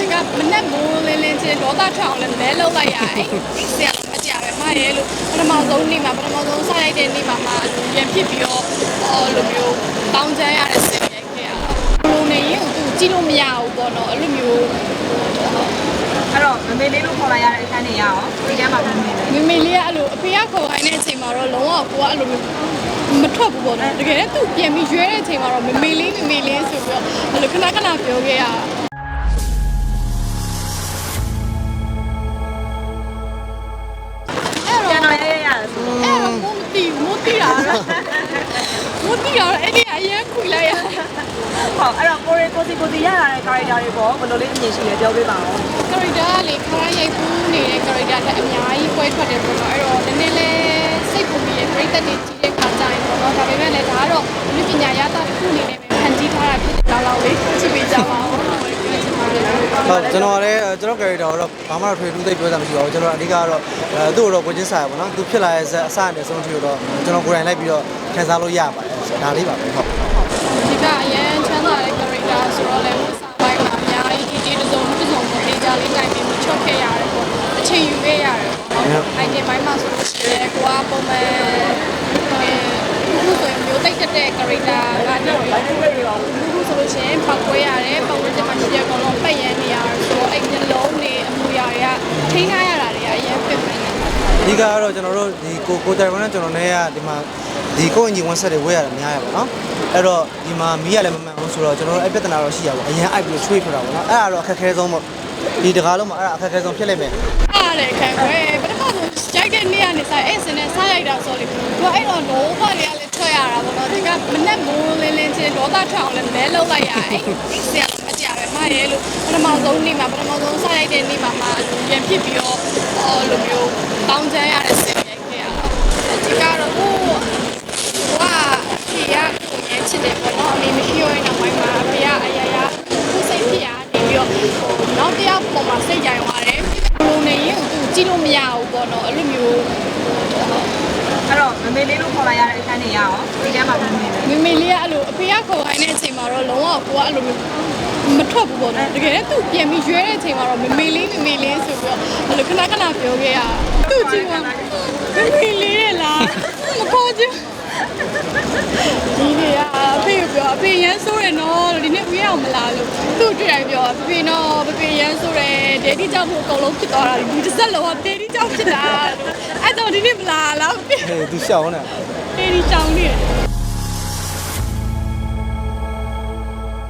မနဲ့မိုးလင်းလင်းချင်းဒေါသထွက်အောင်လည်းလဲလုံးလိုက်ရတယ်အဲ့ဆရာမကြပဲမရဲလို့ပထမဆုံးနေ့မှာပထမဆုံးစရိုက်တဲ့နေ့မှာမှပြန်ဖြစ်ပြီးတော့အော်လိုမျိုးတောင်းချမ်းရတဲ့ဆင်ရိုက်ခဲ့ရတာဘလိုနေရင်သူကြည့်လို့မရဘူးပေါ့နော်အဲ့လိုမျိုးအဲ့တော့မမေလေးလို့ခေါ်လိုက်ရတဲ့အခန်းတွေရအောင်ဒီထဲမှာမမေလေးမမေလေးကအဲ့လိုအဖေကခေါ်ခိုင်းတဲ့အချိန်မှာတော့လုံးဝကိုကအဲ့လိုမျိုးမထွက်ဘူးပေါ့နော်တကယ်လည်းသူပြန်ပြီးရွဲတဲ့အချိန်မှာတော့မမေလေးမမေလေးဆိုပြီးတော့အဲ့လိုခဏခဏပြောခဲ့ရတာ တော့ရရရတယ်ဆိုအဲ့တော့မိုးမတီမိုးတီတာတော့မိုးတီတာတော့အဲ့ဒီအရင်ခွေလိုက်ရဟုတ်အဲ့တော့ကိုရီကိုစီကိုစီရလာတဲ့ character တွေပေါ့ဘယ်လိုလေးအမြင်ရှိလဲပြောပြပါဦး character ကလေခါရိုက်ပူးနေတဲ့ character နဲ့အများကြီးပွဲထွက်တယ်ပေါ့နော်အဲ့တော့နည်းနည်းလေးစိတ်ပူပြီးပြိသက်တွေကြီးတဲ့ခါကြရင်ပေါ့နော်ဒါပေမဲ့လည်းဒါကတော့လူပညာရတာတစ်ခုအနေနဲ့ပဲဖန်တီးထားတာဖြစ်တယ်လောက်လောက်လေးချစ်ပေးကြပါဦးဟုတ်ကဲ့ချစ်ပါတယ် ဟုတ်ကျွန်တော်လည်းကျွန်တော် character တော့ဘာမှတော့ထွေထူးသိပ်ပြောတာမရှိပါဘူးကျွန်တော်အဓိကတော့အဲသူ့ကိုတော့ကိုချင်းစာရပါတော့သူဖြစ်လာတဲ့ဇက်အစနဲ့ဆုံးထိတော့ကျွန်တော်ကိုယ်တိုင်လိုက်ပြီးတော့ခံစားလို့ရပါတယ်ဒါလေးပါပဲဟုတ်ဒီကအရင်ချမ်းသာတဲ့ character ဆိုတော့လည်းဝစားပိုင်းမှာအများကြီးဒီဒီတစုံတစ်စုံပေါ့ဒေတာလေးတိုင်ပြီးမချုပ်ခဲ့ရတယ်ပေါ့အချိန်ယူခဲ့ရတယ်ပေါ့နော်အဲ့ဒီဘိုင်းမှာဆိုလို့ရှိရင်ကိုကပုံမှန်အဲခုဆိုရင်မျိုးတိတ်တက်တဲ့ character ကတော့ခုဆိုလို့ရှိရင်ပောက်ကွဲရတယ်ပုံမှန်မှာရှိရကောင်တော့ပတ်ရန်နေရတယ်ဆိုတော့အဲ့ဒီလုံးနေအမူအရာတွေကထိန်းထားရတာတွေကအရင်ဖြစ်နေတယ် အ ဓိကတော့ကျွန်တော်တို့ဒီကိုကိုတိုင်ဝန်နဲ့ကျွန်တော်နဲ့ကဒီမှာဒီကိုအင်ဂျင်ဝန်ဆက်တွေဝဲရတယ်များရပါတော့အဲ့တော့ဒီမှာမီးရလည်းမမှန်ဘူးဆိုတော့ကျွန်တော်တို့အဲ့ပြဿနာတော့ရှိရပါဘူးအရင်အိုက်ပြီးချွေးထွက်တာပေါ့နော်အဲ့ဒါတော့အခက်ခဲဆုံးပေါ့ဒီတကားလုံးမှာအဲ့ဒါအခက်ခဲဆုံးဖြစ်လိမ့်မယ်အားလေခံခွဲပထမဆုံးရိုက်တဲ့နေ့ကနေစအဲ့စင်းနဲ့စရိုက်တာဆိုလေသူကအဲ့တော့လုံးဝလေးကလည်းထွက်ရတာပေါ့နော်ဒီကမနဲ့မိုးလင်းလင်းချင်းဒေါသထွက်အောင်လည်းလဲလုံးလိုက်ရတယ်အဲ့ဆရာမကြ ပဲမရဲလို့ပထမဆုံးနေ့မှာပထမဆုံးစရိုက်တဲ့နေ့မှာမှပြန်ဖြစ်ပြီးတော့အော်လိုမျိုးတောင်းချမ်းရတဲ့ဆင်ရိုက်ခဲ့ရတာဒီကတော့ဟိုဟာဒီကကိုရချစ်တယ်ပေါ့နော်အမေမရှိရတဲ့နောက်ပိုင်းမှာအဖေကအရာရာကိုစိတ်ဖြစ်ရနေပြီးတော့ဟိုနောက်တစ်ယောက်ပုံမှာစိတ်ကြိုင်သွားတယ်ဘလိုနေရင်သူကြည့်လို့မရဘူးပေါ့နော်အဲ့လိုမျိုးအဲ့တော့မမေလေးလို့ခေါ်လိုက်ရတဲ့အခန်းတွေရအောင် ဒီထဲမှာမမေလေးမမေလေးကအဲ့လိုအဖေကခေါ်ခိုင်းတဲ့အချိန်မှာတော့လုံးဝကိုကအဲ့လိုမျိုးမထွက်ဘူးပေါ့နော်တကယ်လည်းသူပြန်ပြီးရွဲတဲ့အချိန်မှာတော့မမေလေးမမေလေးဆိုပြီးတော့အဲ့လိုခဏခဏပြောခဲ့ရသူ့ကြည့်မှာမမေလေးရဲ့လားမခေါ်ချင်ဒီနေ့ကအဖေပြောအဖေရမ်းဆိုးတယ်နော်ဒီနေ့ဦးရအောင်မလာလို့သူ့တွေ့တိုင်းပြောအဖေနော်အဖေရမ်းဆိုးတယ်ဒေဒီကြောင့်မို့အကုန်လုံးဖြစ်သွားတာဒီတစ်ဆက်လုံးကဒေဒီကြောင့်ဖြစ်တာအဲ့တော့ဒီနေ့မလာလားဟေးသူရှောင်းနေတေဒီကြောင်နေတယ်